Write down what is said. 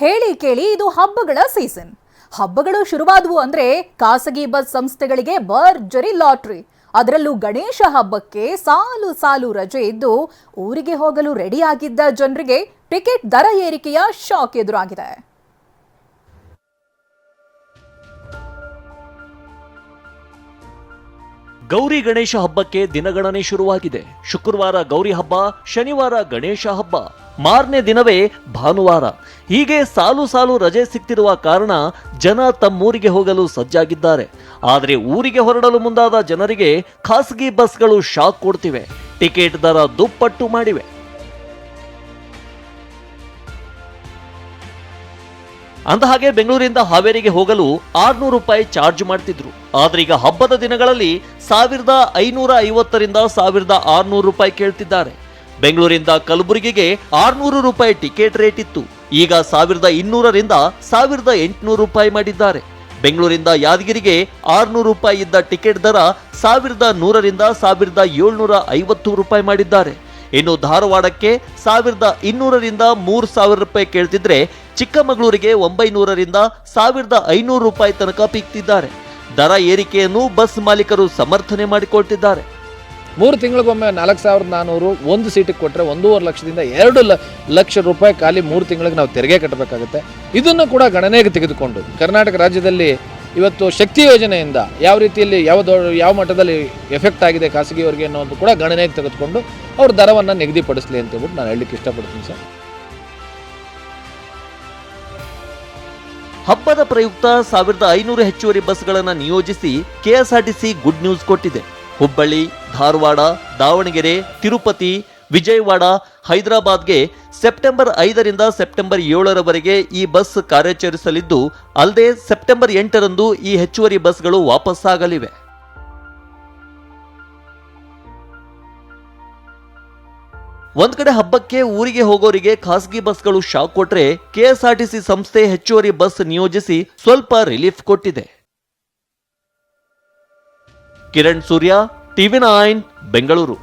ಹೇಳಿ ಕೇಳಿ ಇದು ಹಬ್ಬಗಳ ಸೀಸನ್. ಹಬ್ಬಗಳು ಶುರುವಾದವು ಅಂದ್ರೆ ಖಾಸಗಿ ಬಸ್ ಸಂಸ್ಥೆಗಳಿಗೆ ಭರ್ಜರಿ ಲಾಟ್ರಿ. ಅದರಲ್ಲೂ ಗಣೇಶ ಹಬ್ಬಕ್ಕೆ ಸಾಲು ಸಾಲು ರಜೆ ಇದ್ದು ಊರಿಗೆ ಹೋಗಲು ರೆಡಿಯಾಗಿದ್ದ ಜನರಿಗೆ ಟಿಕೆಟ್ ದರ ಏರಿಕೆಯ ಶಾಕ್ ಎದುರಾಗಿದೆ. ಗೌರಿ ಗಣೇಶ ಹಬ್ಬಕ್ಕೆ ದಿನಗಣನೆ ಶುರುವಾಗಿದೆ. ಶುಕ್ರವಾರ ಗೌರಿ ಹಬ್ಬ, ಶನಿವಾರ ಗಣೇಶ ಹಬ್ಬ. ಮಾರನೇ ದಿನವೇ ಭಾನುವಾರ. ಹೀಗೆ ಸಾಲು ಸಾಲು ರಜೆ ಸಿಕ್ತಿರುವ ಕಾರಣ ಜನ ತಮ್ಮೂರಿಗೆ ಹೋಗಲು ಸಜ್ಜಾಗಿದ್ದಾರೆ. ಆದರೆ ಊರಿಗೆ ಹೊರಡಲು ಮುಂದಾದ ಜನರಿಗೆ ಖಾಸಗಿ ಬಸ್ಗಳು ಶಾಕ್ ಕೊಡ್ತಿವೆ. ಟಿಕೆಟ್ ದರ ದುಪ್ಪಟ್ಟು ಮಾಡಿವೆ. ಅಂದ ಹಾಗೆ ಬೆಂಗಳೂರಿಂದ ಹಾವೇರಿಗೆ ಹೋಗಲು ಆರ್ನೂರು ರೂಪಾಯಿ ಚಾರ್ಜ್ ಮಾಡ್ತಿದ್ರು. ಆದ್ರೆ ಈಗ ಹಬ್ಬದ ದಿನಗಳಲ್ಲಿ ಸಾವಿರದ ಐನೂರ ಐವತ್ತರಿಂದ ಸಾವಿರದ ಆರ್ನೂರು ರೂಪಾಯಿ ಕೇಳ್ತಿದ್ದಾರೆ. ಬೆಂಗಳೂರಿಂದ ಕಲಬುರಗಿಗೆ ಆರ್ನೂರು ರೂಪಾಯಿ ಟಿಕೆಟ್ ರೇಟ್ ಇತ್ತು. ಈಗ ಸಾವಿರದ ಇನ್ನೂರರಿಂದ ಸಾವಿರದ ಎಂಟುನೂರು ರೂಪಾಯಿ ಮಾಡಿದ್ದಾರೆ. ಬೆಂಗಳೂರಿಂದ ಯಾದಗಿರಿಗೆ ಆರ್ನೂರು ರೂಪಾಯಿ ಇದ್ದ ಟಿಕೆಟ್ ದರ ಸಾವಿರದ ನೂರರಿಂದ ಸಾವಿರದ ಏಳ್ನೂರ ಐವತ್ತು ರೂಪಾಯಿ ಮಾಡಿದ್ದಾರೆ. ಇನ್ನು ಧಾರವಾಡಕ್ಕೆ ಸಾವಿರದ ಇನ್ನೂರರಿಂದ ಮೂರು ಸಾವಿರ ರೂಪಾಯಿ ಕೇಳ್ತಿದ್ರೆ ಚಿಕ್ಕಮಗಳೂರಿಗೆ ಒಂಬೈನೂರರಿಂದ ಸಾವಿರದ ಐನೂರು ರೂಪಾಯಿ ತನಕ ಪೀಕ್ತಿದ್ದಾರೆ. ದರ ಏರಿಕೆಯನ್ನು ಬಸ್ ಮಾಲೀಕರು ಸಮರ್ಥನೆ ಮಾಡಿಕೊಳ್ತಿದ್ದಾರೆ. ಮೂರು ತಿಂಗಳಿಗೊಮ್ಮೆ ನಾಲ್ಕು ಸಾವಿರದ ನಾನ್ನೂರು ಒಂದು ಸೀಟಿಗೆ ಕೊಟ್ಟರೆ ಒಂದೂವರೆ ಲಕ್ಷದಿಂದ ಎರಡು ಲಕ್ಷ ರೂಪಾಯಿ ಖಾಲಿ ಮೂರು ತಿಂಗಳಿಗೆ ನಾವು ತೆರಿಗೆ ಕಟ್ಟಬೇಕಾಗುತ್ತೆ. ಇದನ್ನು ಕೂಡ ಗಣನೆಗೆ ತೆಗೆದುಕೊಂಡು ಕರ್ನಾಟಕ ರಾಜ್ಯದಲ್ಲಿ ಇವತ್ತು ಶಕ್ತಿ ಯೋಜನೆಯಿಂದ ಯಾವ ರೀತಿಯಲ್ಲಿ ಯಾವ ಯಾವ ಮಟ್ಟದಲ್ಲಿ ಎಫೆಕ್ಟ್ ಆಗಿದೆ ಖಾಸಗಿಯವರಿಗೆ ಅನ್ನೋದು ಕೂಡ ಗಣನೆಗೆ ತೆಗೆದುಕೊಂಡು ಅವ್ರ ದರವನ್ನು ನಿಗದಿಪಡಿಸಲಿ ಅಂತ ನಾನು ಹೇಳಲಿಕ್ಕೆ ಇಷ್ಟಪಡ್ತೀನಿ ಸರ್. ಹಬ್ಬದ ಪ್ರಯುಕ್ತ ಸಾವಿರದ ಐನೂರು ಹೆಚ್ಚುವರಿ ಬಸ್ಗಳನ್ನು ನಿಯೋಜಿಸಿ ಕೆಎಸ್ಆರ್ಟಿಸಿ ಗುಡ್ ನ್ಯೂಸ್ ಕೊಟ್ಟಿದೆ. ಹುಬ್ಬಳ್ಳಿ, ಧಾರವಾಡ, ದಾವಣಗೆರೆ, ತಿರುಪತಿ, ವಿಜಯವಾಡ, ಹೈದರಾಬಾದ್ಗೆ ಸೆಪ್ಟೆಂಬರ್ ಐದರಿಂದ ಸೆಪ್ಟೆಂಬರ್ ಏಳರವರೆಗೆ ಈ ಬಸ್ ಕಾರ್ಯಾಚರಿಸಲಿದ್ದು, ಅಲ್ಲದೆ ಸೆಪ್ಟೆಂಬರ್ ಎಂಟರಂದು ಈ ಹೆಚ್ಚುವರಿ ಬಸ್ಗಳು ವಾಪಸ್ಸಾಗಲಿವೆ. ಒಂದ್ ಕಡೆ ಹಬ್ಬಕ್ಕೆ ಊರಿಗೆ ಹೋಗೋರಿಗೆ ಖಾಸಗಿ ಬಸ್ಗಳು ಶಾಕ್ ಕೊಟ್ರೆ, ಕೆಎಸ್ಆರ್ಟಿಸಿ ಸಂಸ್ಥೆ ಹೆಚ್ಚುವರಿ ಬಸ್ ನಿಯೋಜಿಸಿ ಸ್ವಲ್ಪ ರಿಲೀಫ್ ಕೊಟ್ಟಿದೆ. Kiran Surya TV nine Bengaluru.